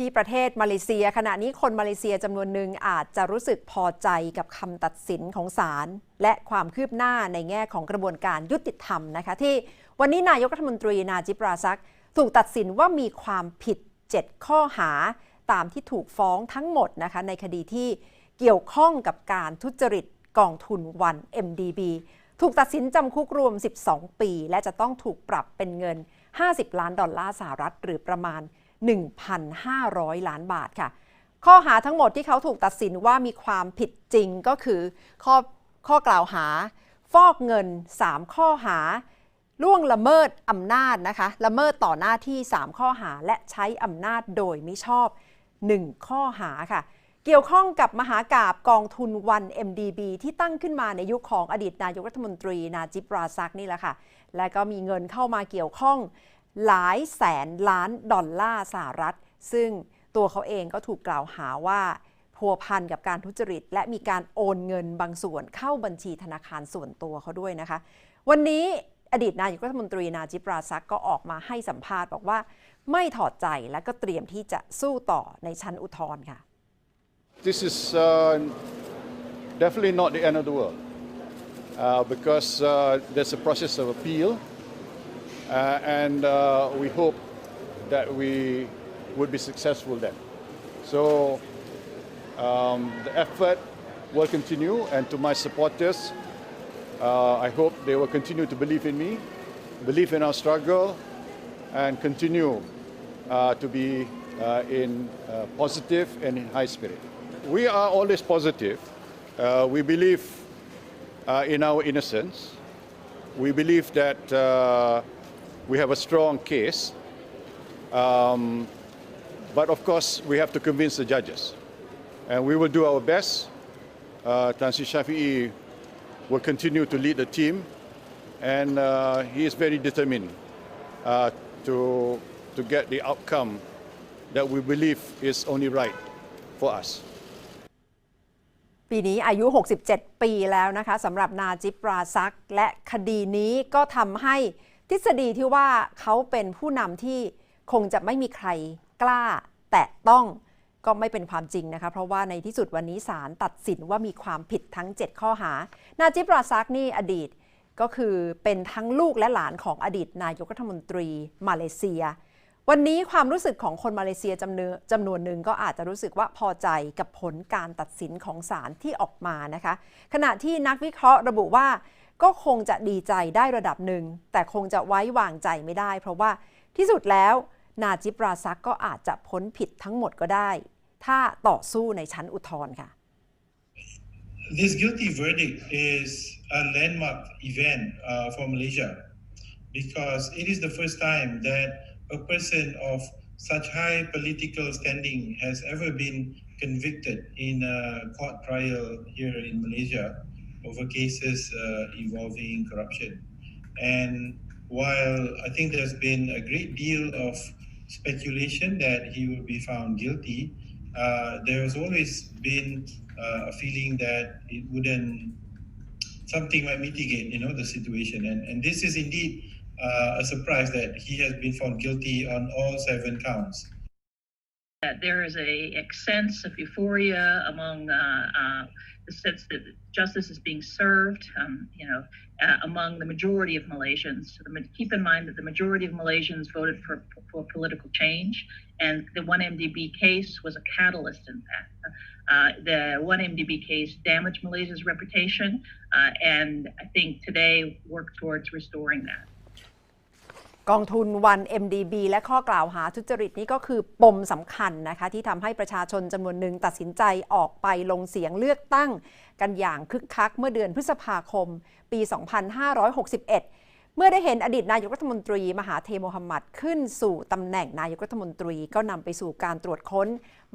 ที่ประเทศมาเลเซีย ขณะนี้คนมาเลเซียจำนวนหนึ่งอาจจะรู้สึกพอใจกับคำตัดสินของศาลและความคืบหน้าในแง่ของกระบวนการยุติธรรมนะคะ ที่วันนี้นายกรัฐมนตรีนาจิปราซัก ถูกตัดสินว่ามีความผิด 7 ข้อหาตามที่ถูกฟ้องทั้งหมดนะคะในคดีที่เกี่ยวข้องกับการทุจริตกองทุนวัน MDB ถูกตัดสินจำคุกรวม 12 ปี และจะต้องถูกปรับเป็นเงิน 50 ล้านดอลลาร์สหรัฐหรือประมาณ 1,500 ล้านบาทค่ะ ข้อหาทั้งหมดที่เขาถูกตัดสินว่ามีความผิดจริงก็คือข้อข้อกล่าวหา ฟอกเงิน 3 ข้อหาล่วงละเมิดอำนาจนะคะ ละเมิดต่อหน้าที่ 3 ข้อหาและใช้อำนาจโดยมิชอบ 1 ข้อหาค่ะ เกี่ยวข้องกับมหากาบกองทุนวัน MDB ที่ตั้งขึ้นมาในยุคของอดีตนายกรัฐมนตรีนาจิปราซักนี่แหละค่ะ และก็มีเงินเข้ามาเกี่ยวข้อง หลายแสนล้านดอลลาร์สหรัฐ ซึ่งตัวเขาเองก็ถูกกล่าวหาว่าพัวพันกับการทุจริต และมีการโอนเงินบางส่วนเข้าบัญชีธนาคารส่วนตัวเขาด้วยนะคะ วันนี้อดีตนายกรัฐมนตรีนาจิปราซักก็ออกมาให้สัมภาษณ์บอกว่า ไม่ถอดใจและก็เตรียมที่จะสู้ต่อในชั้นอุทธรณ์ค่ะ This is uh, definitely not the end of the world uh, because uh, there's a process of appeal, and uh, we hope that we would be successful then. So um, the effort will continue, and to my supporters, uh, I hope they will continue to believe in me, believe in our struggle, and continue uh, to be uh, in uh, positive and in high spirit. We are always positive. Uh, we believe uh, in our innocence. We believe that uh, we have a strong case. Um, but of course, we have to convince the judges. And we will do our best. Uh, Tansi Shafi'i will continue to lead the team. And uh, he is very determined uh, to, to get the outcome that we believe is only right for us. ปีนี้อายุ 67 ปีแล้วนะคะสำหรับนาจิปราซัก และคดีนี้ก็ทำให้ ทฤษฎีที่ว่าเขาเป็นผู้นำที่คงจะไม่มีใครกล้า แตะต้องก็ไม่เป็นความจริงนะคะ เพราะว่าในที่สุดวันนี้ศาลตัดสินว่ามีความผิดทั้ง 7 ข้อหา นาจิปราซักนี่อดีตก็คือเป็นทั้งลูกและหลานของอดีตนายกรัฐมนตรีมาเลเซีย วันนี้ความรู้สึกของคนมาเลเซียจำนวนจำนวนหนึ่งก็อาจจะรู้สึกว่าพอใจกับผลการตัดสินของศาลที่ออกมานะคะ ขณะที่นักวิเคราะห์ระบุว่า ก็คงจะดีใจได้ระดับหนึ่ง แต่คงจะไว้วางใจไม่ได้ เพราะว่าที่สุดแล้วนาจิปราซักก็อาจจะพ้นผิดทั้งหมดก็ได้ ถ้าต่อสู้ในชั้นอุทธรณ์ค่ะ This guilty verdict is a landmark event uh, for Malaysia because it is the first time that a person of such high political standing has ever been convicted in a court trial here in Malaysia over cases uh, involving corruption. And while I think there's been a great deal of speculation that he will be found guilty, uh, there has always been uh, a feeling that it wouldn't something might mitigate you know the situation and and this is indeed uh, a surprise that he has been found guilty on all seven counts that there is a, a sense of euphoria among uh, uh, the sense that justice is being served, um, you know, uh, among the majority of Malaysians. Keep in mind that the majority of Malaysians voted for, for political change, and the 1MDB case was a catalyst in that. Uh, the 1MDB case damaged Malaysia's reputation, and I think today work towards restoring that. กองทุนวัน MDB และข้อกล่าวหาทุจริตนี้ก็คือปมสำคัญนะคะ ที่ทำให้ประชาชนจำนวนหนึ่งตัดสินใจออกไปลงเสียงเลือกตั้ง กันอย่างคึกคักเมื่อเดือนพฤษภาคม ปี 2561 เมื่อได้เห็นอดีตนายกรัฐมนตรีมหาเทโมฮัมหมัดขึ้นสู่ตำแหน่งนายกรัฐมนตรีก็นำไปสู่การตรวจค้น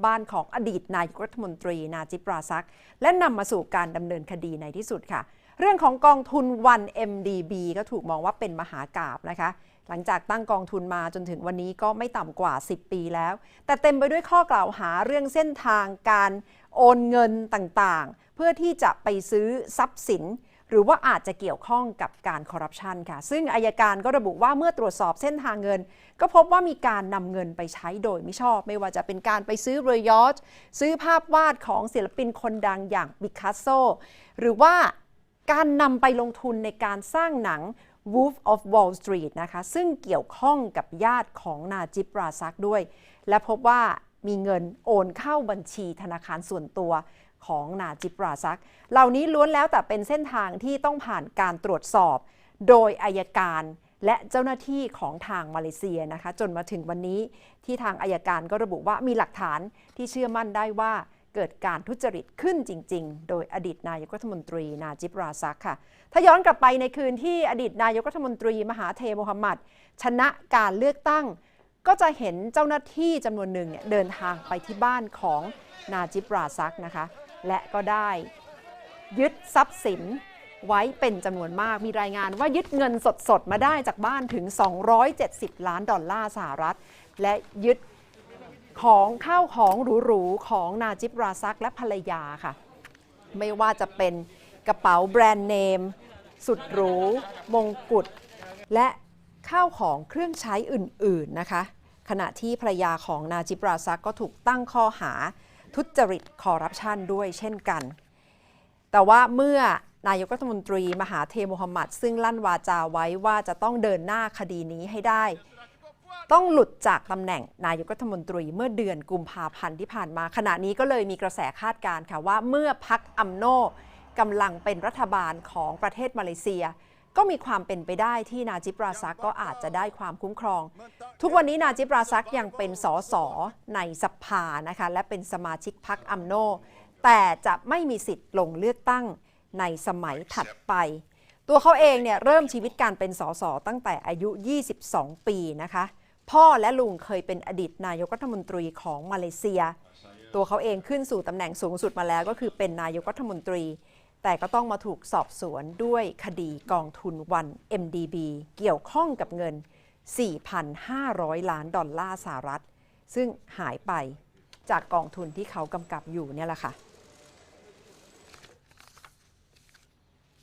บ้านของอดีตนายกรัฐมนตรีนาจิปราซัก และนำมาสู่การดำเนินคดีในที่สุดค่ะ เรื่องของกองทุนวัน MDB ก็ถูกมองว่าเป็นมหากาบนะคะ หลังจากตั้งกองทุนมาจนถึงวันนี้ก็ไม่ต่ำกว่า 10 ปีแล้ว แต่เต็มไปด้วยข้อกล่าวหาเรื่องเส้นทางการโอนเงินต่างๆ เพื่อที่จะไปซื้อทรัพย์สิน หรือว่าอาจจะเกี่ยวข้องกับการคอร์รัปชันค่ะ ซึ่งอายการก็ระบุว่าเมื่อตรวจสอบเส้นทางเงิน ก็พบว่ามีการนำเงินไปใช้โดยไม่ชอบ ไม่ว่าจะเป็นการไปซื้อเรือยอชซื้อภาพวาดของศิลปินคนดังอย่างปิกัสโซหรือว่าการนำไปลงทุนในการสร้างหนัง Wolf of Wall Street นะคะซึ่งเกี่ยวข้องกับญาติของนาจิบราซักด้วย และพบว่ามีเงินโอนเข้าบัญชีธนาคารส่วนตัวของนาจิบราซัก เหล่านี้ล้วนแล้วแต่เป็นเส้นทางที่ต้องผ่านการตรวจสอบ โดยอายการและเจ้าหน้าที่ของทางมาเลเซียนะคะ จนมาถึงวันนี้ที่ทางอายการก็ระบุว่ามีหลักฐานที่เชื่อมั่นได้ว่า เกิดการทุจริตขึ้นจริง ๆ โดยอดีตนายกรัฐมนตรีนาจิบราซักค่ะ ถ้าย้อนกลับไปในคืนที่อดีตนายกรัฐมนตรีมหาเทโมฮัมหมัดชนะการเลือกตั้ง ก็จะเห็นเจ้าหน้าที่จำนวนหนึ่งเนี่ยเดินทางไปที่บ้านของนาจิบราซักนะคะ และก็ได้ยึดทรัพย์สินไว้เป็นจำนวนมาก มีรายงานว่ายึดเงินสดๆ มาได้จากบ้านถึง 270 ล้านดอลลาร์สหรัฐ และยึด ของข้าวของหรูๆของนาจิบราซักและภรรยาค่ะ ไม่ว่าจะเป็นกระเป๋าแบรนด์เนม สุดหรู มงกุฎ และข้าวของเครื่องใช้อื่นๆนะคะ ขณะที่ภรรยาของนาจิบราซักก็ถูกตั้งข้อหาทุจริตคอร์รัปชันด้วยเช่นกัน แต่ว่าเมื่อนายกรัฐมนตรีมหาเทโมฮัมหมัดซึ่งลั่นวาจาไว้ว่าจะต้องเดินหน้าคดีนี้ให้ได้ ต้องหลุดจากตำแหน่งนายกรัฐมนตรีเมื่อเดือนกุมภาพันธ์ที่ผ่านมา ขณะนี้ก็เลยมีกระแสคาดการณ์ค่ะว่าเมื่อพักอัมโนกำลังเป็นรัฐบาลของประเทศมาเลเซีย ก็มีความเป็นไปได้ที่นาจิบราซักก็อาจจะได้ความคุ้มครอง ทุกวันนี้นาจิบราซักยังเป็นสสในสภานะคะและเป็นสมาชิกพักอัมโน แต่จะไม่มีสิทธิ์ลงเลือกตั้งในสมัยถัดไป ตัวเขาเองเนี่ยเริ่มชีวิตการเป็นสสตั้งแต่อายุ 22 ปีนะคะ พ่อและลุงเคยเป็นอดีตนายกรัฐมนตรีของมาเลเซีย ตัวเขาเองขึ้นสู่ตำแหน่งสูงสุดมาแล้วก็คือเป็นนายกรัฐมนตรี แต่ก็ต้องมาถูกสอบสวนด้วยคดีกองทุนวัน MDB เกี่ยวข้องกับเงิน 4,500 ล้านดอลลาร์สหรัฐ ซึ่งหายไปจากกองทุนที่เขากำกับอยู่เนี่ยแหละค่ะ